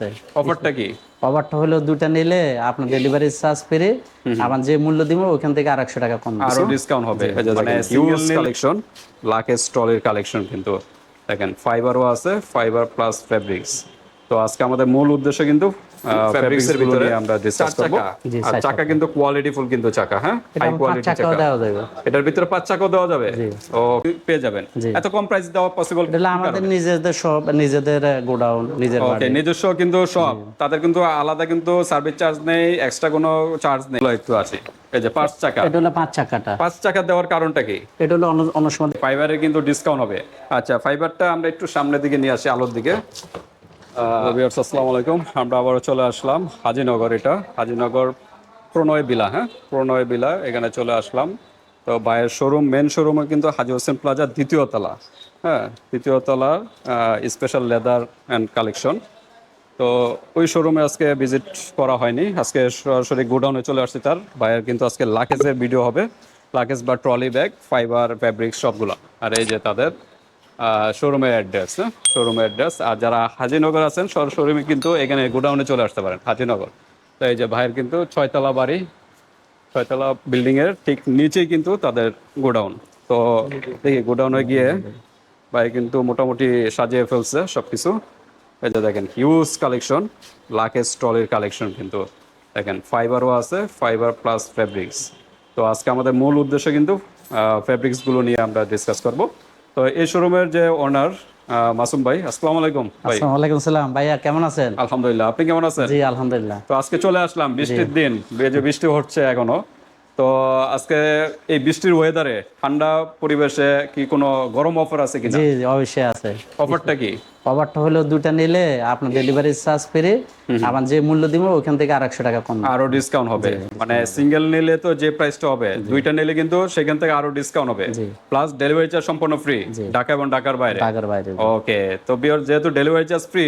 আছে। অফারটা কি? অফারটা হলো দুটা নিলে আপনার ডেলিভারি চার্জ ফ্রি আমার যে মূল্য দিব ওখান থেকে আর একশো টাকা কম আরও ডিসকাউন্ট হবে। মানে হিউজ কালেকশন লাকে স্টলের কালেকশন কিন্তু। দেখেন ফাইবারও আছে ফাইবার প্লাস ফেব্রিক্স তো আজকে আমাদের মূল উদ্দেশ্য কিন্তু ভিতরে আমরা ডিসকাস করব। আর চাকা কিন্তু কোয়ালিটি ফুল কিন্তু চাকা হ্যাঁ? হাই কোয়ালিটি চাকা। দেওয়া যাবে। এটার ভিতরে পাঁচ চাকাও দেওয়া যাবে? ও পেয়ে যাবেন। এত কম প্রাইস দেওয়া পসিবল এটা আমাদের নিজেদের সব নিজেদের গোডাউন নিজের ওকে নিজস্ব কিন্তু সব। তাদের কিন্তু আলাদা কিন্তু সার্ভিস চার্জ নেই এক্সট্রা কোনো চার্জ নেই। একটু আছে। এই যে পাঁচ চাকা। এটা হলো পাঁচ চাকাটা। পাঁচ চাকা দেওয়ার কারণটা কি? এটা হলো অন্য- অন্য সময় ফাইবারের কিন্তু ডিসকাউন্ট হবে। আচ্ছা ফাইবারটা আমরা একটু সামনের দিকে নিয়ে আসি আলোর দিকে। ভিউয়ার্স আসসালামু আলাইকুম। আমরা আবারও চলে আসলাম হাজিনগর এটা। হাজিনগর প্রণয় বিলা হ্যাঁ? প্রণয় বিলা এখানে চলে আসলাম। তো বাইরের শোরুম মেন শোরুমে কিন্তু হাজি হোসেন প্লাজা দ্বিতীয় তলা হ্যাঁ? দ্বিতীয় তলা স্পেশাল লেদার অ্যান্ড কালেকশন তো ওই শোরুমে আজকে ভিজিট করা হয়নি। আজকে সরাসরি গোডাউনে চলে আসছি তার। বাইরের কিন্তু আজকে লাকেজের ভিডিও হবে। লাকেজ বা ট্রলি ব্যাগ ফাইবার ফ্যাব্রিক সবগুলো। আর এই যে তাদের শোরুমের অ্যাড্রেস হ্যাঁ? শোরুমের অ্যাড্রেস আর যারা হাজিনগর আছেন, সরাসরি কিন্তু এখানে গোডাউনে চলে আসতে পারেন, হাজিনগর। তো এই যে ভাইয়ের কিন্তু ছয়তলা বাড়ি, ছয়তলা বিল্ডিংয়ের ঠিক নিচেই কিন্তু তাদের গোডাউন। তো দেখি গোডাউনে গিয়ে ভাই কিন্তু মোটামুটি সাজিয়ে ফেলছে সবকিছু। এই যে দেখেন হিউজ কালেকশন লাকেজ ট্রলির কালেকশন কিন্তু। দেখেন ফাইবারও আছে ফাইবার প্লাস ফেব্রিক্স তো আজকে আমাদের মূল উদ্দেশ্য কিন্তু ফেব্রিক্সগুলো নিয়ে আমরা ডিসকাস করব। তো এই শোরুমের যে ওনার মাসুম ভাই আসসালামু আলাইকুম ভাই। আসসালামু আলাইকুম সালাম। ভাইয়া কেমন আছেন? আলহামদুলিল্লাহ আপনি কেমন আছেন? জি আলহামদুলিল্লাহ। তো আজকে চলে আসলাম বৃষ্টির দিন যে বৃষ্টি হচ্ছে এখনও। তো আজকে এই বৃষ্টির ওয়েদারে ঠান্ডা পরিবেশে কি কোনো গরম অফার আছে কিনা? জি জি, অবশ্যই আছে। অফারটা কি? অফারটা হলো দুটা নিলে আপনার ডেলিভারি চার্জ ফ্রি আমার যে মূল্য দিব ওখান থেকে আর একশো টাকা কম। আরও ডিসকাউন্ট হবে। মানে সিঙ্গেল নিলে তো যে প্রাইসটা হবে দুইটা নিলে কিন্তু সেখান থেকে আরও ডিসকাউন্ট হবে। প্লাস ডেলিভারি চার্জ সম্পূর্ণ ফ্রি ঢাকা এবং ঢাকার বাইরে। ঢাকার বাইরে ওকে তো বিয়ার যেহেতু ডেলিভারি চার্জ ফ্রি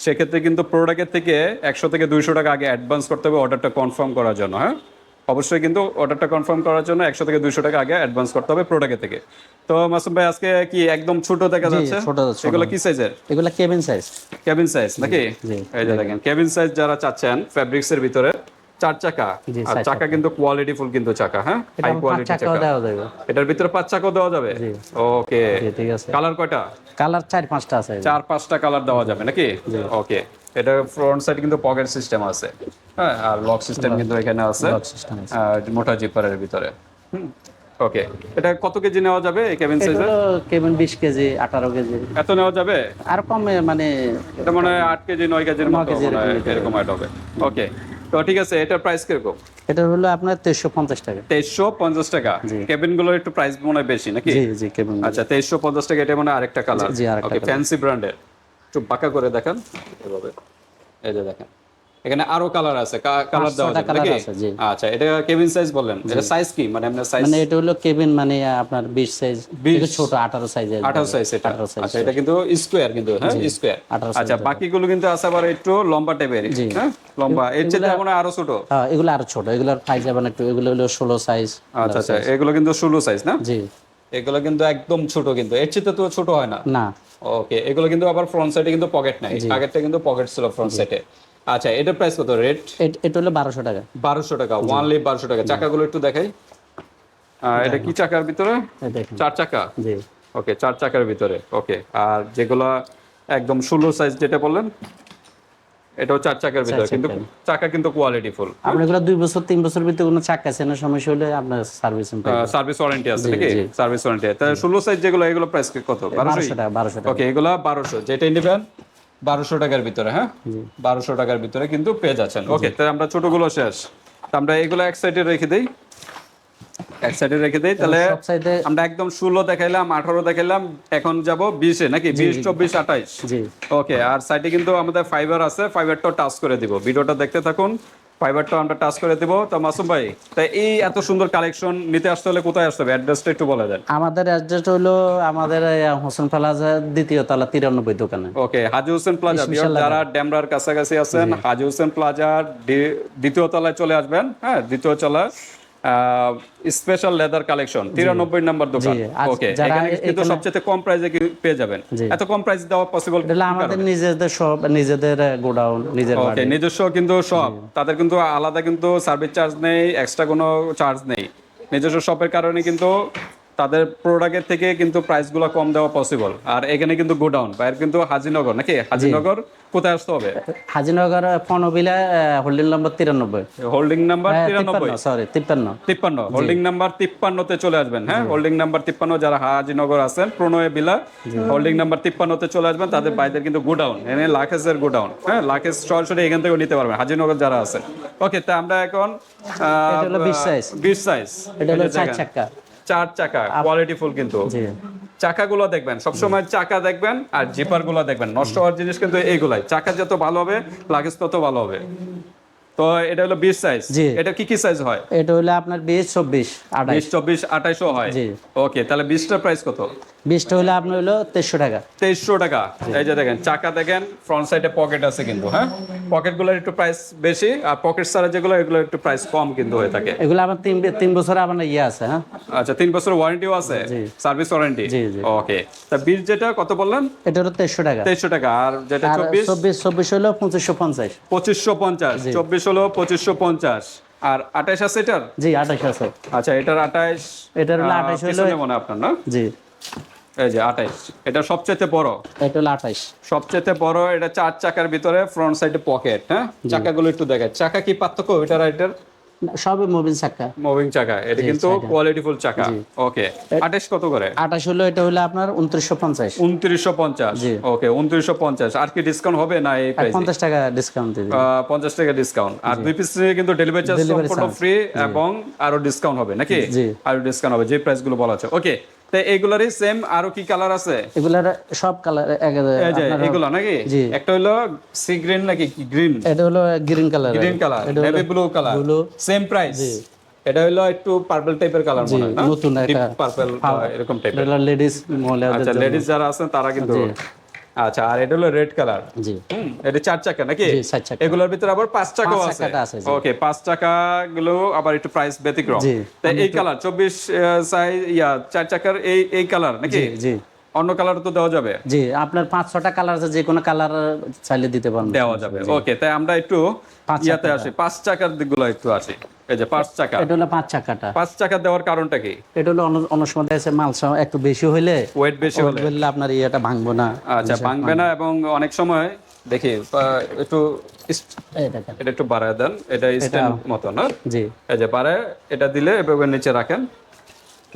সেক্ষেত্রে কিন্তু প্রোডাক্টের থেকে একশো থেকে দুইশো টাকা আগে অ্যাডভান্স করতে হবে অর্ডারটা কনফার্ম করার জন্য হ্যাঁ? অবশ্যই কিন্তু অর্ডারটা কনফার্ম করার জন্য একশো থেকে দুইশো টাকা আগে অ্যাডভান্স করতে হবে প্রোডাক্টের থেকে। তো মাসুম ভাই আজকে কি একদম ছোট দেখা যাচ্ছে? ছোট। এগুলো কি সাইজের এগুলা কেবিন সাইজ কেবিন সাইজ নাকি? এই যে দেখেন কেবিন সাইজ যারা চাচ্ছেন ফ্যাব্রিক্স এর ভিতরে চার চাকা। আর চাকা কিন্তু কোয়ালিটি ফুল কিন্তু চাকা হ্যাঁ? হাই কোয়ালিটি চাকা। এটার ভিতরে পাঁচ চাকাও দেওয়া যাবে? ওকে ঠিক আছে। কালার কয়টা? কালার চার পাঁচটা আছে। চার পাঁচটা কালার দেওয়া যাবে নাকি? ওকে এটা ফ্রন্ট সাইড কিন্তু পকেট সিস্টেম আছে হ্যাঁ? আর লক সিস্টেম কিন্তু এখানে আছে। মোটা জিপারের ভিতরে। ওকে। এটা কত কেজি নেওয়া যাবে এই কেবিন সাইজে কেবিন বিশ কেজি আঠারো কেজি। এত নেওয়া যাবে? আর কমে মানে এটা মানে আট কেজি নয় কেজির মতো এরকম অ্যাড হবে। ওকে। তো ঠিক আছে এটার প্রাইস কীরকম? এটা হলো আপনার তেইশশো পঞ্চাশ টাকা। তেইশশো পঞ্চাশ টাকা। কেবিনগুলোর একটু প্রাইস মনে হয় বেশি নাকি? জি জি কেবিন আচ্ছা তেইশশো পঞ্চাশ টাকা এটা মানে আরেকটা কালার জি, আরেকটা ওকে ফ্যান্সি ব্র্যান্ডের একটু বাঁকা করে দেখান। এভাবে। এই যে দেখেন। এখানে আরও কালার আছে কালার দেওয়া যাবে আছে, জি। আচ্ছা এটা কেবিন সাইজ বললেন এটা সাইজ কি? মানে আপনার সাইজ মানে এটা হলো কেবিন মানে আপনার বিশ সাইজ 20 ছোট আঠারো সাইজের আঠারো সাইজ এটা। আচ্ছা এটা কিন্তু স্কোয়ার কিন্তু হ্যাঁ? স্কোয়ার 18 আচ্ছা বাকিগুলো কিন্তু আছে আবার একটু লম্বা টাইপের হ্যাঁ? লম্বা। এর চেয়ে হয় আরও ছোট। হ্যাঁ এগুলো আরও ছোট। এগুলোর সাইজ যাবেন একটু এগুলো হলো ষোলো সাইজ আচ্ছা আচ্ছা এগুলো কিন্তু ষোলো সাইজ না? জি। এগুলো কিন্তু একদম ছোট কিন্তু। এর চেয়ে তো ছোট হয় না। না। ওকে এগুলো কিন্তু আবার ফ্রন্ট সাইডে কিন্তু পকেট নাই। আগেরটা কিন্তু পকেট ছিল ফ্রন্ট সাইডে আচ্ছা এটার প্রাইস কত? রেট এটা হলো বারোশো টাকা। বারোশো টাকা ওয়ান লিপ বারোশো টাকা। চাকাগুলো একটু দেখাই। এটা কি চাকার ভিতরে? চার চাকা? জি। ওকে চার চাকার ভিতরে। ওকে আর যেগুলো একদম ষোলো সাইজ যেটা বললেন এটাও চার চাকার ভিতরে কিন্তু চাকা কিন্তু কোয়ালিটি ফুল আপনি এগুলো দুই বছর তিন বছর ভিতরে কোনো চাকা চেনার সমস্যা হলে আপনার সার্ভিসিং সার্ভিস ওয়ারেন্টি আছে নাকি? সার্ভিস ওয়ারেন্টি তাহলে ষোলো সাইজ যেগুলো এগুলো প্রাইস কত? বারোশো? টাকা বারোশো টাকা। ওকে এগুলো বারোশো। যেটাই নেবেন বারোশো টাকার ভিতরে হ্যাঁ? বারোশো টাকার ভিতরে কিন্তু পেয়ে যাচ্ছেন ওকে তাহলে আমরা ছোটগুলো শেষ। আমরা এগুলো এক সাইডে রেখে দিই। এক সাইডে রেখে দিই তাহলে আমরা একদম ষোলো দেখাইলাম আঠারো দেখাইলাম এখন যাব বিশে নাকি? বিশ চব্বিশ আঠাইশ। ওকে আর সাইডে কিন্তু আমাদের ফাইবার আছে ফাইবারটা টাচ করে দিব। ভিডিওটা দেখতে থাকুন। ফাইবারটা আমরা টাচ করে দিব। তো মাসুম ভাই তাই এই এত সুন্দর কালেকশন নিতে আসতে হলে কোথায় আসতে হবে? অ্যাড্রেসটা একটু বলে দেন। আমাদের অ্যাড্রেস হলো আমাদের হোসেন প্লাজা দ্বিতীয় তলা তিরানব্বই দোকানে। ওকে হাজি হোসেন প্লাজা যারা ড্যামরার কাছাকাছি আছেন হাজি হোসেন প্লাজার দ্বিতীয় তলায় চলে আসবেন হ্যাঁ দ্বিতীয় তলায়। স্পেশাল লেদার কালেকশন তিরানব্বই নম্বর দোকান। ওকে এখানে কিন্তু সবচেয়ে কম প্রাইসে পেয়ে যাবেন? এত কম প্রাইস দেওয়া পসিবল আমাদের নিজেদের সব নিজেদের গোডাউন নিজের ওকে নিজস্ব কিন্তু সব। তাদের কিন্তু আলাদা কিন্তু সার্ভিস চার্জ নেই এক্সট্রা কোনো চার্জ নেই। নিজস্ব শপের কারণে কিন্তু তাদের প্রোডাক্টের থেকে কিন্তু প্রাইস প্রাইসগুলো কম দেওয়া পসিবল আর এখানে কিন্তু গোডাউন বাইরে কিন্তু হাজিনগর নাকি? হাজিনগর কোথায় আসতে হবে? হাজিনগর পনবিলা হোল্ডিং নম্বর তিরানব্বই। হোল্ডিং নাম্বার তিরানব্বই? সরি তিপ্পান্ন। তিপ্পান্ন হোল্ডিং নাম্বার তিপ্পান্নতে চলে আসবেন হ্যাঁ? হোল্ডিং নাম্বার তিপ্পান্ন যারা হাজিনগর আছেন প্রণয় বিলা হোল্ডিং নাম্বার তিপ্পান্নতে চলে আসবেন তাদের বাইদের কিন্তু গোডাউন এনে লাকেসের গোডাউন হ্যাঁ? লাকেস সরাসরি এখান থেকে নিতে পারবেন হাজিনগর যারা আছেন। ওকে তা আমরা এখন হলো 20 বিশ সাইজ এটা হলো চার চাকা চার চাকা কোয়ালিটি ফুল কিন্তু। চাকা চাকাগুলো দেখবেন সবসময় চাকা দেখবেন আর জিপারগুলো দেখবেন। নষ্ট হওয়ার জিনিস কিন্তু এইগুলাই। চাকা যত ভালো হবে লাগেজ তত ভালো হবে। তো এটা হলো বিশ সাইজ এটা কি কি সাইজ হয়? এটা হলো আপনার বিশ চব্বিশ আঠাশ। বিশ চব্বিশ আঠাইশও হয়? জি। ওকে তাহলে প্রাইস কত? হলো আপনার হলো টাকা। টাকা। এই যে দেখেন চাকা দেখেন ফ্রন্ট সাইডে পকেট আছে কিন্তু হ্যাঁ? একটু প্রাইস বেশি আর পকেট ছাড়া যেগুলো এগুলো একটু প্রাইস কম কিন্তু হয়ে থাকে। এগুলো আমার তিন তিন বছর আপনার ইয়ে আছে হ্যাঁ? আচ্ছা তিন বছর ওয়ারেন্টিও আছে সার্ভিস ওয়ারেন্টি। ওকে তা বিশ যেটা কত বললেন? এটা হলো তেইশশো টাকা। তেইশশো টাকা আর যেটা আর চব্বিশ? চব্বিশ চব্বিশ হলো পঁচিশশো পঞ্চাশ। পঁচিশশো পঞ্চাশ চব্বিশ হলো পঁচিশশো পঞ্চাশ। আর আঠাশ আছে এটার? জি আঠাশ আছে। আচ্ছা এটার আঠাইশ এটার হলো আঠাশ হলো মনে আপনার না? জি। এই যে আঠাইশ এটা সবচেয়ে বড়? এটা হলো আঠাইশ সবচেয়ে বড় এটা চার চাকার ভিতরে ফ্রন্ট সাইডে পকেট হ্যাঁ? চাকাগুলো একটু দেখেন। চাকা কি পার্থক্য? এটার রাইটার এটার সবই মুভিং চাকা। মুভিং চাকা এটা কিন্তু। কোয়ালিটিফুল চাকা। ওকে আঠাইশ কত করে? আঠাশ হলো এটা হলো আপনার উনত্রিশশো পঞ্চাশ। উনত্রিশশো পঞ্চাশ? জি। ওকে উনত্রিশশো পঞ্চাশ। আর কি ডিসকাউন্ট হবে না এই প্রাইসে পঞ্চাশ টাকা ডিসকাউন্ট দিন। পঞ্চাশ টাকা ডিসকাউন্ট আর দুই পিস নিয়ে কিন্তু ডেলিভারি চার্জ সম্পূর্ণ ফ্রি এবং আরও ডিসকাউন্ট হবে নাকি? আরও ডিসকাউন্ট হবে যে প্রাইসগুলো বলা আছে। ওকে তো এইগুলারই সেম আরও কি কালার আছে? এগুলার সব কালার এগুলো নাকি? একটা হলো সি গ্রিন নাকি গ্রিন এটা হলো green colour green colour navy blue colour. Same price এটা হলো একটু পার্পল টাইপের কালার মনে হয় নতুন একটা পার্পল এরকম টাইপের এটা লেডিস আচ্ছা লেডিস যারা আছেন তারা কিন্তু আচ্ছা আর এটা হলো রেড কালার জি। এটা চার চাকা নাকি? চার চাকা। এগুলোর ভিতরে আবার পাঁচ চাকাও আছে। ওকে পাঁচ চাকা গুলো আবার একটু প্রাইস ব্যতিক্রম। তাই এই কালার চব্বিশ সাইজ ইয়া চার চাকার এই এই কালার নাকি? জি। অন্য কালার তো দেওয়া যাবে? জি আপনার পাঁচ ছটা কালার আছে যে কোনো কালার চাইলে দিতে পারবেন। দেওয়া যাবে ওকে তাই আমরা একটু ইয়াতে আসি। পাঁচ চাকার দিকগুলো একটু আসি। এই যে পাঁচ চাকা। এটা হলো পাঁচ চাকাটা। পাঁচ চাকা দেওয়ার কারণটা কি? এটা হলো অন্য সময় আছে মাল একটু বেশি হইলে ওয়েট বেশি হলে। বললে আপনার ইয়েটা ভাঙবো না। আচ্ছা ভাঙবে না এবং অনেক সময় দেখি একটু এটা একটু বাড়ায় দেন এটা স্ট্যান্ড মতো না জি। এই যে পারে এটা দিলে এভাবে নিচে রাখেন।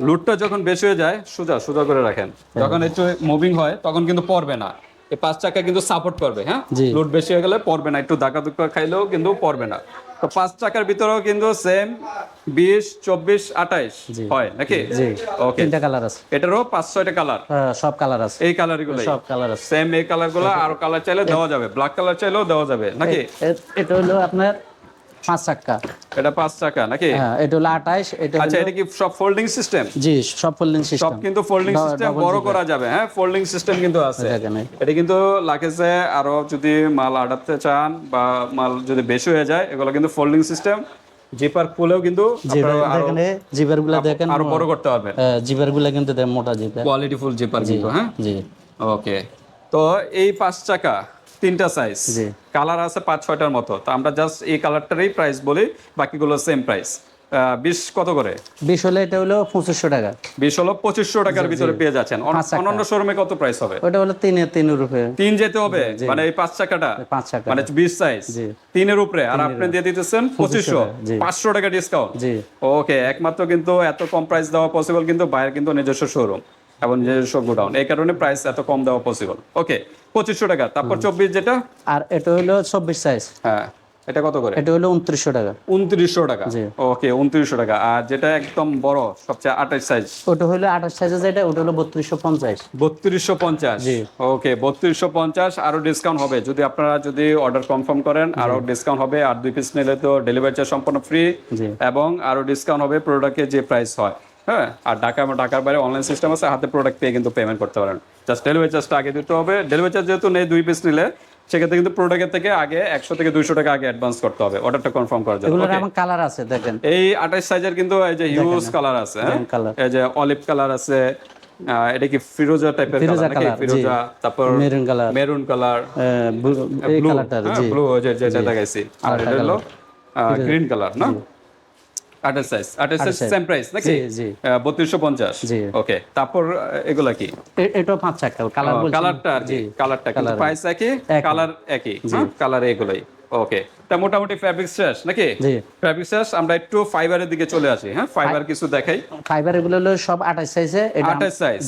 লুটটা যখন বেশি হয়ে যায় সোজা সোজা করে রাখেন। যখন একটু মুভিং হয় তখন কিন্তু পড়বে না। এই পাঁচ চাকা কিন্তু সাপোর্ট করবে হ্যাঁ। লুট বেশি হয়ে গেলে পড়বে না একটু ধাক্কা ধুক্কা খাইলেও কিন্তু পড়বে না। তো পাঁচ চাকার ভিতরেও কিন্তু সেম বিশ চব্বিশ আঠাইশ হয় নাকি? ওকে তিনটা কালার আছে। এটারও পাঁচ ছয়টা কালার হ্যাঁ, সব কালার আছে। এই কালারগুলো সব কালার আছে। সেম এই কালারগুলো আর কালার চাইলে দেওয়া যাবে। ব্ল্যাক কালার চাইলেও দেওয়া যাবে নাকি? এটা হলো আপনার পাঁচ চাক্কা। এটা পাঁচ চাকা নাকি? হ্যাঁ এটা হলো আঠাইশ এটা আচ্ছা এটা কি সব ফোল্ডিং সিস্টেম জি সব ফোল্ডিং সব কিন্তু ফোল্ডিং সিস্টেম বড় করা যাবে হ্যাঁ? ফোল্ডিং সিস্টেম কিন্তু আছে। এটা কিন্তু লাগেজে আরও যদি মাল আড়াতে চান বা মাল যদি বেশি হয়ে যায় এগুলো কিন্তু ফোল্ডিং সিস্টেম জিপার খুলেও কিন্তু জিপারগুলা দেখেন আরও বড় করতে পারবেন। জিপারগুলা কিন্তু মোটা জিপার কোয়ালিটি ফুল জিপার কিন্তু হ্যাঁ? জি। ওকে তো এই পাঁচ চাকা তিনটা সাইজ কালার আছে পাঁচ ছয়টার মতো। তো আমরা জাস্ট এই কালারটারই প্রাইস বলি বাকিগুলো সেম প্রাইস বিশ কত করে? বিশ হলে এটা হলো পঁচিশশো টাকা। বিশ হলো পঁচিশশো টাকার ভিতরে পেয়ে যাচ্ছেন। অন- অন্যান্য শোরুমে কত প্রাইস হবে? ওটা হলো তিনে তিন রুপে তিন যেতে হবে? মানে এই পাঁচ চাকাটা? পাঁচ চাকা মানে বিশ সাইজ তিনের উপরে। আর আপনি দিয়ে দিতেছেন পঁচিশশো পাঁচশো টাকা ডিসকাউন্ট ওকে একমাত্র কিন্তু এত কম প্রাইস দেওয়া পসিবল কিন্তু বাইরের কিন্তু নিজস্ব শোরুম এবং নিজস্ব গোডাউন এই কারণে প্রাইস এত কম দেওয়া পসিবল ওকে পঁচিশশো টাকা। তারপর চব্বিশ যেটা? আর এটা হলো চব্বিশ সাইজ হ্যাঁ এটা কত করে? এটা হলো উনত্রিশশো টাকা। উনত্রিশশো টাকা। ওকে উনত্রিশশো টাকা। আর যেটা একদম বড় সবচেয়ে আঠাশ সাইজ ওটা হলো আঠাশ সাইজে যেটা ওটা হলো বত্রিশশো পঞ্চাশ। বত্রিশশো পঞ্চাশ? জি। ওকে বত্রিশশো পঞ্চাশ আরও ডিসকাউন্ট হবে। যদি আপনারা যদি অর্ডার কনফার্ম করেন আরও ডিসকাউন্ট হবে। আর দুই পিস নিলে তো ডেলিভারি চার্জ সম্পূর্ণ ফ্রি জি। এবং আরও ডিসকাউন্ট হবে প্রোডাক্টের যে প্রাইস হয়। হ্যাঁ আর ঢাকা ঢাকার বাইরে অনলাইন সিস্টেম আছে হাতে প্রোডাক্ট পেয়ে কিন্তু পেমেন্ট করতে পারেন। জাস্ট ডেলিভারি চার্জটা আগে দিতে হবে। ডেলিভারি চার্জ যেহেতু নেই দুই পিস নিলে সেক্ষেত্রে কিন্তু প্রোডাক্টের থেকে আগে একশো থেকে দুইশো টাকা আগে অ্যাডভান্স করতে হবে। অর্ডারটা কনফার্ম করার জন্য। আমার কালার আছে দেখেন। এই আঠাশ সাইজের কিন্তু এই যে হিউজ কালার আছে হ্যাঁ? এই যে অলিভ কালার আছে এটা কি ফিরোজা টাইপের ফিরোজা কালার। ফিরোজা তারপর maroon colour maroon colour blue কালারটার জি। ব্লু যেটা দেখাইছি। আর এটা হলো গ্রিন কালার না? আঠাশ সাইজ আঠাশ সাইজ সেম প্রাইস নাকি? জি, জি। বত্রিশশো পঞ্চাশ। জি। ওকে তারপর এগুলা কি? এ- পাঁচ চাকা কালার কালারটা আর কি কালারটা কিন্তু প্রাইস একই একই। কালার একই কালার এগুলাই। ওকে তা মোটামুটি ফ্যাব্রিক শেষ নাকি? ফ্যাব্রিক শেষ আমরা একটু ফাইবারের দিকে চলে আসি হ্যাঁ? ফাইবার কিছু দেখাই। ফাইবার এগুলো হলো সব আঠাশ সাইজে সাইজ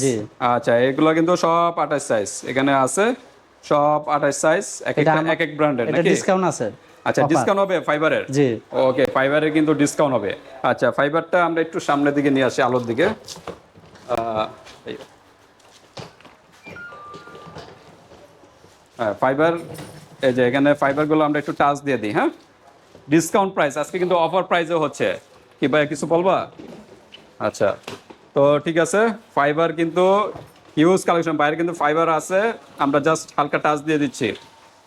আচ্ছা এগুলো কিন্তু সব আঠাশ সাইজ এখানে আছে সব আঠাশ সাইজ এক এক এক ব্র্যান্ডের নাকি? ডিসকাউন্ট আছে। আচ্ছা ডিসকাউন্ট হবে ফাইবারের জি। ওকে ফাইবারের কিন্তু ডিসকাউন্ট হবে। আচ্ছা ফাইবারটা আমরা একটু সামনের দিকে নিয়ে আসি আলোর দিকে। হ্যাঁ ফাইবার এই যে এখানে ফাইবারগুলো আমরা একটু টাচ দিয়ে দিই হ্যাঁ? ডিসকাউন্ট প্রাইস আজকে কিন্তু অফার প্রাইসও হচ্ছে। কি ভাই কিছু বলবা? আচ্ছা তো ঠিক আছে ফাইবার কিন্তু হিউজ কালেকশন বাইরে কিন্তু ফাইবার আছে। আমরা জাস্ট হালকা টাচ দিয়ে দিচ্ছি।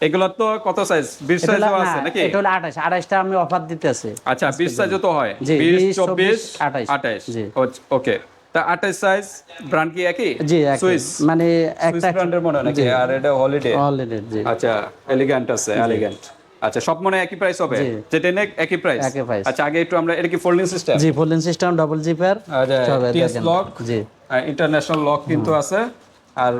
এগুলোর তো কত সাইজ বিশ এটা হলো- আছে নাকি? এটা হলো আঠাশ। আঠাশটা আমি অফার দিতেছি। আচ্ছা বিশ সাইজও তো হয়। 20, চব্বিশ 24, আঠাইশ জি। ওকে। তা আঠাইশ সাইজ ব্র্যান্ড কি একই? জি সুইস মানে একটা ব্র্যান্ডের মনে নাকি? আর এটা হলিডে অলরেডি জি। আচ্ছা এলিগ্যান্ট আছে এলিগ্যান্ট আচ্ছা সব মনে একই প্রাইস হবে? যেটা নেক একই প্রাইস একই price। আচ্ছা আগে একটু আমরা এটা কি ফোল্ডিং সিস্টেম জি ফোল্ডিং সিস্টেম ডাবল জিপার সবে টিএস লক জি। ইন্টারন্যাশনাল লক কিন্তু আছে। আর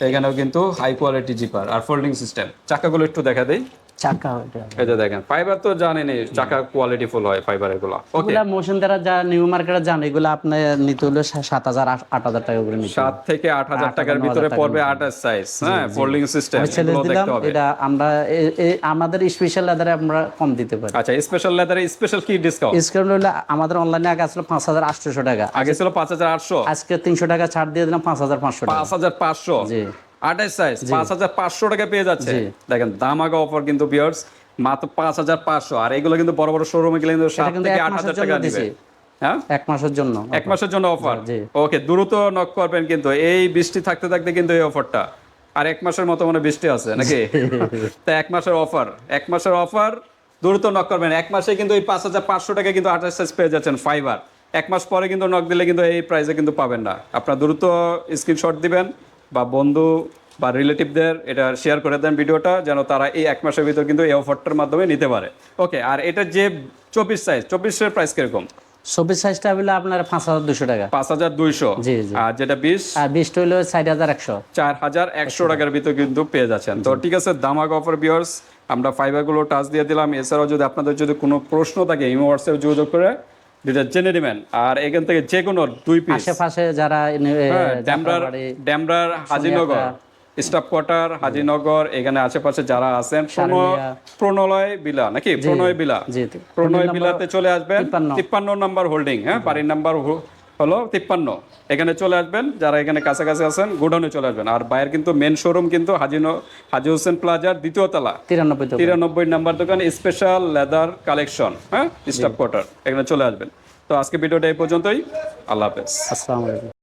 এখানেও কিন্তু হাই কোয়ালিটি জিপার আর ফোল্ডিং সিস্টেম চাকাগুলো একটু দেখা দেই। চাকা ওইটা। দেখেন ফাইবার তো জানেনই চাকা কোয়ালিটি ফুল হয় ফাইবারেরগুলো ওকে মোশন দ্বারা যা নিউ মার্কেটে জান এগুলো আপনার নিতে হলে সা- সাত হাজার আট আট হাজার টাকা করে নিতে হবে। থেকে আট হাজার টাকার ভিতরে পড়বে আঠাশ সাইজ হ্যাঁ ফোল্ডিং সিস্টেম এগুলো দেখতে হবে। এটা আমরা এ- এ- আমাদের স্পেশাল লেদারে আমরা কম দিতে পারি। আচ্ছা স্পেশাল লেদারে স্পেশাল কি ডিসকাউন্ট স্ক্রিন হলে আমাদের অনলাইনে আগে আসলে পাঁচ হাজার আটশোশো টাকা। আগে ছিল পাঁচ হাজার আটশো। আজকে তিনশো টাকা ছাড় দিয়ে দিলাম পাঁচ হাজার পাঁচশো টাকা। পাঁচ হাজার পাঁচশো। জি। আঠাশ সাইজ পাঁচ হাজার পাঁচশো টাকা পেয়ে যাচ্ছে। দেখেন দাম আগা অফার কিন্তু বিয়ার্স মাত্র পাঁচ হাজার পাঁচশো। আর এগুলো কিন্তু বড় বড় শোরুমে গেলে কিন্তু সাত থেকে এক আট হাজার টাকা দিবে। হ্যাঁ? এক মাসের জন্য এক মাসের জন্য অফার ওকে দ্রুত নক করবেন কিন্তু। এই বৃষ্টি থাকতে থাকতে কিন্তু এই অফারটা আর এক মাসের মতো মানে বৃষ্টি আছে নাকি? তা এক মাসের অফার এক মাসের অফার দ্রুত নক করবেন। এক মাসে কিন্তু এই পাঁচ হাজার পাঁচশো টাকা কিন্তু আঠাশ সাইজ পেয়ে যাচ্ছেন ফাইবার এক মাস পরে কিন্তু নক দিলে কিন্তু এই প্রাইসে কিন্তু পাবেন না। আপনার দ্রুত স্ক্রিনশট দিবেন। বা বন্ধু বা রিলেটিভদের এটা শেয়ার করে দেন ভিডিওটা যেন তারা এই এক মাসের ভিতর কিন্তু এই অফারটার মাধ্যমে নিতে পারে। ওকে আর এটা যে চব্বিশ সাইজ চব্বিশের প্রাইস কীরকম? চব্বিশ সাইজটা হলে আপনার পাঁচ হাজার দুশো টাকা। পাঁচ হাজার দুইশো। আর যেটা বিশ? আর বিশটা হইল ষাট হাজার একশো। চার হাজার একশো টাকার ভিতর কিন্তু পেয়ে যাচ্ছেন। তো ঠিক আছে দামাক অফার বিয়ার্স আমরা ফাইবারগুলো টাচ দিয়ে দিলাম। এছাড়াও যদি আপনাদের যদি কোনো প্রশ্ন থাকে ইমো হোয়াটসঅ্যাপে যোগাযোগ করে জেনে নেবেন আর এখান থেকে যে কোনো দুই পিস আশেপাশে যারা ড্যামরার ড্যামরার হাজিনগর স্টাফ কোয়ার্টার হাজিনগর এখানে আশেপাশে যারা আছেন প্রণ- প্রণলয় বিলা নাকি প্রণয় বিলা? প্রণয় বিলাতে চলে আসবেন। তিপ্পান্ন। নাম্বার হোল্ডিং হ্যাঁ বাড়ির নাম্বার হলো তিপ্পান্ন। এখানে চলে আসবেন যারা এখানে কাছাকাছি আছেন গোডাউনে চলে আসবেন। আর বাইরের কিন্তু মেন শোরুম কিন্তু হাজি ন- হাজি হোসেন প্লাজার দ্বিতীয় তলা। তিরানব্বই তিরানব্বই নাম্বার দোকান স্পেশাল লেদার কালেকশন হ্যাঁ? স্টাফ কোয়ার্টার এখানে চলে আসবেন। তো আজকে ভিডিওটা এই পর্যন্তই। আল্লাহ হাফেজ। আসসালামু আলাইকুম।